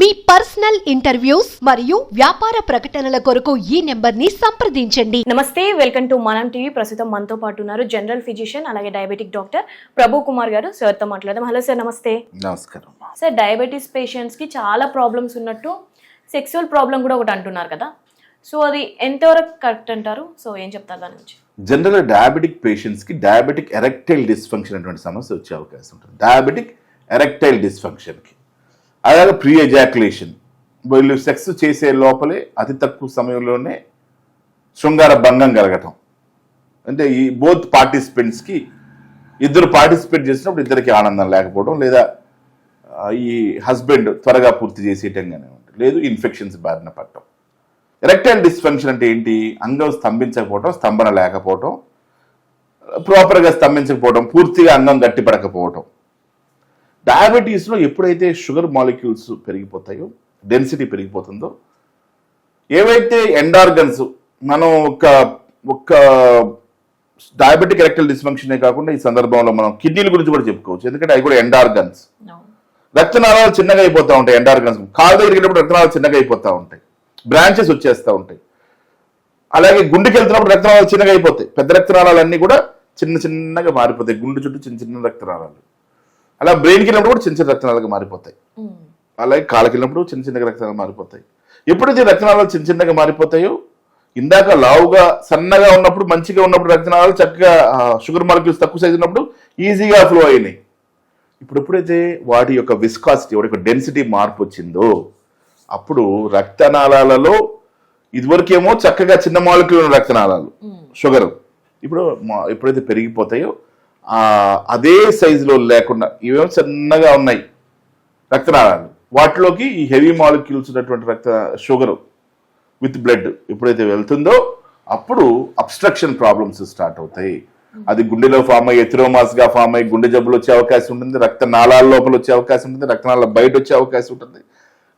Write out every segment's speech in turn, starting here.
మీ personal interviews మరియు వ్యాపార ప్రకటనల కొరకు ఈ నెంబర్ని సంప్రదించండి. నమస్తే వెల్కమ్ టు మనం టీవీ. ప్రస్తుతం మనతో పాటు ఉన్నారు జనరల్ ఫిజిషియన్ అలాగే డయాబెటిక్ డాక్టర్ ప్రభు కుమార్ గారు. సార్తో మాట్లాడదాం. హలో సార్ నమస్తే. నమస్కారం. సార్ డయాబెటీస్ పేషెంట్స్కి చాలా ప్రాబ్లమ్స్ ఉన్నట్టు సెక్సువల్ ప్రాబ్లం కూడా ఒకటి అంటున్నారు కదా. సో అది ఎంతవరకు కరెక్ట్ అంటారు? సో ఏం చెప్తారు దాని నుంచి జనరల్గా డయాబెటిక్ పేషెంట్స్కి డయాబెటిక్ ఎరెక్టైల్ డిస్ఫంక్షన్ అటువంటి సమస్య వచ్చే అవకాశం ఉంటుంది. డయాబెటిక్ ఎరెక్టైల్ డిస్ఫంక్షన్కి అలాగే ప్రీ ఎజాక్యులేషన్ వీళ్ళు సెక్స్ చేసే లోపలే అతి తక్కువ సమయంలోనే శృంగార భంగం కలగటం. అంటే ఈ బోత్ పార్టిసిపెంట్స్కి ఇద్దరు పార్టిసిపేట్ చేసినప్పుడు ఇద్దరికి ఆనందం లేకపోవడం లేదా ఈ హస్బెండ్ త్వరగా పూర్తి చేసేయటంగానే ఉంటుంది. లేదు ఇన్ఫెక్షన్స్ బారిన పడటం. ఎరెక్టైల్ డిస్ఫంక్షన్ అంటే ఏంటి? అంగం స్తంభించకపోవటం స్తంభన లేకపోవటం ప్రాపర్గా స్తంభించకపోవటం పూర్తిగా అంగం గట్టిపడకపోవటం. డయాబెటీస్లో ఎప్పుడైతే షుగర్ మాలిక్యూల్స్ పెరిగిపోతాయో డెన్సిటీ పెరిగిపోతుందో ఏవైతే ఎండార్గన్స్ మనం ఒక ఒక డయాబెటిక్ ఎరెక్టల్ డిస్ఫంక్షనే కాకుండా ఈ సందర్భంలో మనం కిడ్నీల గురించి కూడా చెప్పుకోవచ్చు. ఎందుకంటే అవి కూడా ఎండార్గన్స్ రక్తనాళాలు చిన్నగా అయిపోతూ ఉంటాయి ఎండార్గన్స్ కాలు దగ్గరికి వెళ్ళినప్పుడు రక్తనాళాలు చిన్నగా అయిపోతూ ఉంటాయి. బ్రాంచెస్ వచ్చేస్తూ ఉంటాయి. అలాగే గుండెకి వెళ్తున్నప్పుడు రక్తనాళాలు చిన్నగా అయిపోతాయి. పెద్ద రక్తనాళాలన్నీ కూడా చిన్న చిన్నగా మారిపోతాయి. గుండె చుట్టూ చిన్న చిన్న రక్తనాళాలు. అలా బ్రెయిన్కి వెళ్ళినప్పుడు కూడా చిన్న చిన్న రక్తనాళాలుగా మారిపోతాయి. అలాగే కాళ్ళకి వెళ్ళినప్పుడు చిన్న చిన్నగా రక్తనాళాలు మారిపోతాయి. ఎప్పుడైతే రక్తనాళాలు చిన్న చిన్నగా మారిపోతాయో ఇందాక లావుగా సన్నగా ఉన్నప్పుడు మంచిగా ఉన్నప్పుడు రక్తనాళాలు చక్కగా షుగర్ మాలిక్యూల్స్ తక్కువ సైజు ఉన్నప్పుడు ఈజీగా ఫ్లో అయినాయి. ఇప్పుడు ఎప్పుడైతే వాటి యొక్క విస్కాసిటీ వాటి యొక్క డెన్సిటీ మార్పు వచ్చిందో అప్పుడు రక్తనాళాలలో ఇదివరకేమో చక్కగా చిన్న మాలిక్యూల్ రక్తనాళాలు షుగర్ ఇప్పుడు ఎప్పుడైతే పెరిగిపోతాయో అదే సైజులో లేకుండా ఇవేమో చిన్నగా ఉన్నాయి రక్తనాళాలు. వాటిలోకి ఈ హెవీ మాలిక్యూల్స్ ఉన్నటువంటి రక్త షుగర్ విత్ బ్లడ్ ఎప్పుడైతే వెళ్తుందో అప్పుడు అబ్స్ట్రక్షన్ ప్రాబ్లమ్స్ స్టార్ట్ అవుతాయి. అది గుండెలో ఫామ్ అయ్యి ఎథిరోమాస్గా ఫామ్ అయ్యి గుండె జబ్బులు వచ్చే అవకాశం ఉంటుంది రక్తనాళాల లోపల వచ్చే అవకాశం ఉంటుంది రక్తనాళాల బయట వచ్చే అవకాశం ఉంటుంది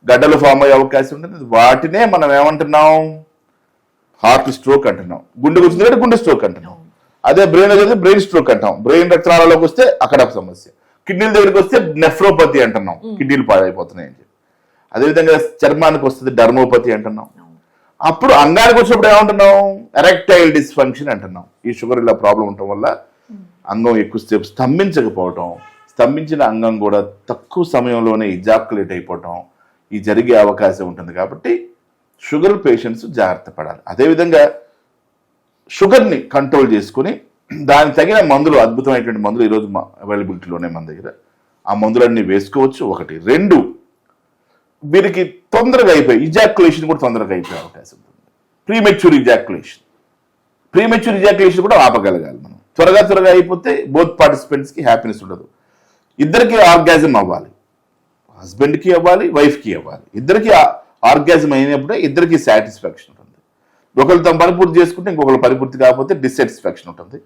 గడ్డలు ఫామ్ అయ్యే అవకాశం ఉంటుంది. వాటినే మనం ఏమంటున్నాం? హార్ట్ స్ట్రోక్ అంటున్నాం. గుండె వచ్చింది కంటే గుండె స్ట్రోక్ అంటున్నాం? అదే బ్రెయిన్ అయితే బ్రెయిన్ స్ట్రోక్ అంటాం. బ్రెయిన్ రక్తనాళాలకు వస్తే అక్కడ ఒక సమస్య. కిడ్నీల దగ్గరికి వస్తే నెఫ్రోపతి అంటున్నాం. కిడ్నీలు పాడైపోతున్నాయి అని చెప్పి. అదేవిధంగా చర్మానికి వస్తుంది డర్మోపతి అంటున్నాం. అప్పుడు అంగానికి వచ్చినప్పుడు ఏమంటున్నాం? ఎరెక్టైల్ డిస్ఫంక్షన్ అంటున్నాం. ఈ షుగర్ ఇలా ప్రాబ్లం ఉండటం వల్ల అంగం ఎక్కువసేపు స్తంభించకపోవటం స్తంభించిన అంగం కూడా తక్కువ సమయంలోనే ఇజాకులేట్ అయిపోవటం ఈ జరిగే అవకాశం ఉంటుంది కాబట్టి షుగర్ పేషెంట్స్ జాగ్రత్త పడాలి. అదేవిధంగా షుగర్ని కంట్రోల్ చేసుకుని దానికి తగిన మందులు అద్భుతమైనటువంటి మందులు ఈరోజు మా అవైలబిలిటీలోనే మన దగ్గర. ఆ మందులన్నీ వేసుకోవచ్చు ఒకటి. రెండు వీరికి తొందరగా అయిపోయి ఇజాక్యులేషన్ కూడా తొందరగా అయిపోయే అవకాశం ఉంటుంది ప్రీమెచ్యూర్ ఇజాక్యులేషన్ ప్రీమెచ్యూర్ ఇజాక్యులేషన్ కూడా ఆపగలగాలి మనం. త్వరగా త్వరగా అయిపోతే బోత్ పార్టిసిపెంట్స్కి హ్యాపీనెస్ ఉండదు. ఇద్దరికి ఆర్గాజం అవ్వాలి. హస్బెండ్కి అవ్వాలి వైఫ్కి అవ్వాలి. ఇద్దరికి ఆర్గాజం అయినప్పుడే ఇద్దరికి సాటిస్ఫాక్షన్ ఒకళ్ళు ఒకరు తమ పరిపూర్తి చేసుకుంటే ఇంకొకరు పరిపూర్తి కాకపోతే డిస్సాటిస్ఫాక్షన్ ఉంటుంది.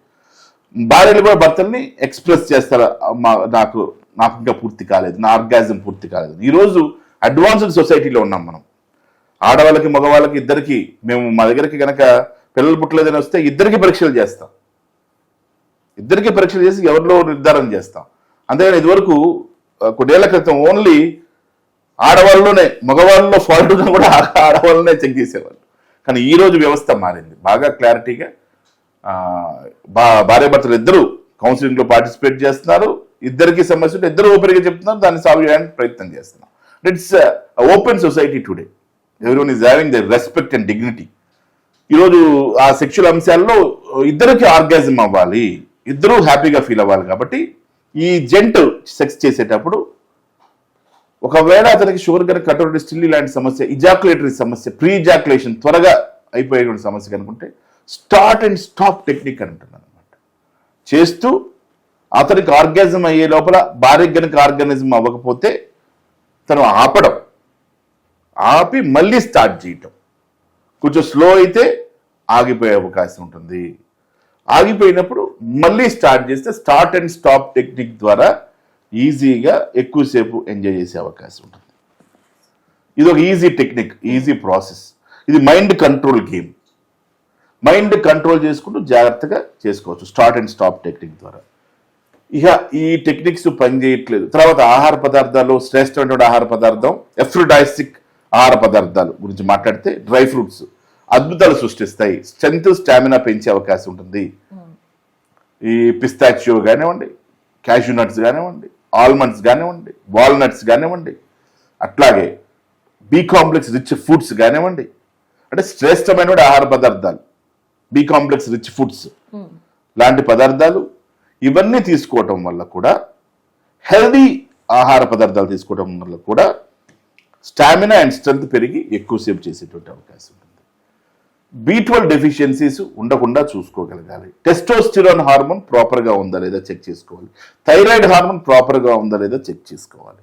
భార్యలు కూడా భర్తల్ని ఎక్స్ప్రెస్ చేస్తారు? మా నాకు నాకు ఇంకా పూర్తి కాలేదు నా ఆర్గాజం పూర్తి కాలేదు. ఈరోజు అడ్వాన్స్డ్ సొసైటీలో ఉన్నాం మనం. ఆడవాళ్ళకి మగవాళ్ళకి ఇద్దరికి మేము మా దగ్గరికి కనుక పిల్లలు పుట్టలేదని వస్తే ఇద్దరికి పరీక్షలు చేస్తాం. ఇద్దరికి పరీక్షలు చేసి ఎవరిలో నిర్ధారణ చేస్తాం. అంతేగాని ఇదివరకు కొన్నేళ్ళ క్రితం ఓన్లీ ఆడవాళ్ళలోనే మగవాళ్ళలో ఫాల్ట్ ఉన్నా కూడా ఆడవాళ్ళనే చెక్ చేసేవాళ్ళు. కానీ ఈరోజు వ్యవస్థ మారింది. బాగా క్లారిటీగా బా భార్యాభర్తలు ఇద్దరు కౌన్సిలింగ్లో పార్టిసిపేట్ చేస్తున్నారు. ఇద్దరికి సమస్య ఉంటే ఇద్దరు ఓపెన్గా చెప్తున్నారు. దాన్ని సాల్వ్ చేయడానికి ప్రయత్నం చేస్తున్నాం it's open society today everyone is having the respect and dignity ఈరోజు ఆ సెక్షువల్ అంశాల్లో ఇద్దరికి ఆర్గాజం అవ్వాలి. ఇద్దరూ హ్యాపీగా ఫీల్ అవ్వాలి కాబట్టి ఈ జెంట్ సెక్స్ చేసేటప్పుడు ఒకవేళ అతనికి షుగర్ కనుక కంట్రోల్ స్టిల్ ఇలాంటి సమస్య ఇజాకులేటరీ సమస్య ప్రీ ఇజాకులేషన్ త్వరగా అయిపోయేటువంటి సమస్య కనుకుంటే స్టార్ట్ అండ్ స్టాప్ టెక్నిక్ అని అంటున్నాను అనమాట చేస్తూ అతనికి ఆర్గానిజం అయ్యే లోపల భార్య కనుక ఆర్గానిజం అవ్వకపోతే తను ఆపడం ఆపి మళ్ళీ స్టార్ట్ చేయటం. కొంచెం స్లో అయితే ఆగిపోయే అవకాశం ఉంటుంది. ఆగిపోయినప్పుడు మళ్ళీ స్టార్ట్ చేస్తే స్టార్ట్ అండ్ స్టాప్ టెక్నిక్ ద్వారా ఈజీగా ఎక్కువసేపు ఎంజాయ్ చేసే అవకాశం ఉంటుంది. ఇది ఒక ఈజీ టెక్నిక్ ఈజీ ప్రాసెస్. ఇది mind control game. Mind control చేసుకుంటూ జాగ్రత్తగా చేసుకోవచ్చు స్టార్ట్ అండ్ స్టాప్ టెక్నిక్ ద్వారా. ఇక ఈ టెక్నిక్స్ పనిచేయట్లేదు. తర్వాత ఆహార పదార్థాలు శ్రేష్టమైనటువంటి ఆహార పదార్థం ఎఫ్రుడైసిక్ ఆహార పదార్థాలు గురించి మాట్లాడితే డ్రై ఫ్రూట్స్ అద్భుతాలు సృష్టిస్తాయి. స్ట్రెంత్ స్టామినా పెంచే అవకాశం ఉంటుంది. ఈ పిస్తాచియో కానివ్వండి క్యాషూ నట్స్ కానివ్వండి ఆల్మండ్స్ కానివ్వండి వాల్నట్స్ కానివ్వండి అట్లాగే బి కాంప్లెక్స్ రిచ్ ఫుడ్స్ కానివ్వండి. అంటే శ్రేష్టమైన ఆహార పదార్థాలు బి కాంప్లెక్స్ రిచ్ ఫుడ్స్. లాంటి పదార్థాలు ఇవన్నీ తీసుకోవటం వల్ల కూడా హెల్దీ ఆహార పదార్థాలు తీసుకోవటం వల్ల కూడా స్టామినా అండ్ స్ట్రెంత్ పెరిగి ఎక్కువసేపు చేసేటువంటి అవకాశం ఉంటుంది బీ ట్వెల్వ్ డెఫిషియన్సీస్ ఉండకుండా చూసుకోగలగాలి. టెస్టోస్టిరాన్ హార్మోన్ ప్రాపర్గా ఉందా లేదా చెక్ చేసుకోవాలి. థైరాయిడ్ హార్మోన్ ప్రాపర్గా ఉందా లేదా చెక్ చేసుకోవాలి.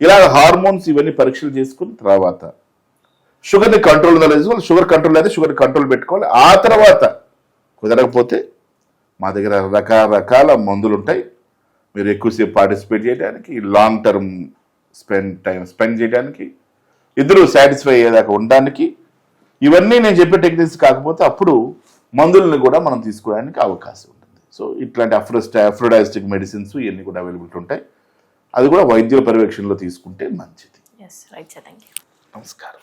ఇలా హార్మోన్స్ ఇవన్నీ పరీక్షలు చేసుకున్న తర్వాత షుగర్ని కంట్రోల్ ఉందా లేదా షుగర్ కంట్రోల్ అయితే షుగర్ కంట్రోల్ పెట్టుకోవాలి. ఆ తర్వాత కుదరకపోతే మా దగ్గర రకరకాల మందులు ఉంటాయి. మీరు ఎక్కువసేపు పార్టిసిపేట్ చేయడానికి long term spend time spend చేయడానికి ఇద్దరు సాటిస్ఫై అయ్యేదాకా ఉండడానికి ఇవన్నీ నేను చెప్పే టెక్నిక్స్ కాకపోతే అప్పుడు మందులను కూడా మనం తీసుకోవడానికి అవకాశం ఉంటుంది. సో ఇట్లాంటి అఫ్రోస్టా అఫ్రోడైస్టిక్ మెడిసిన్స్ ఇవన్నీ కూడా అవైలబిలిటీ ఉంటాయి. అది కూడా వైద్యుల పర్యవేక్షణలో తీసుకుంటే మంచిది. నమస్కారం.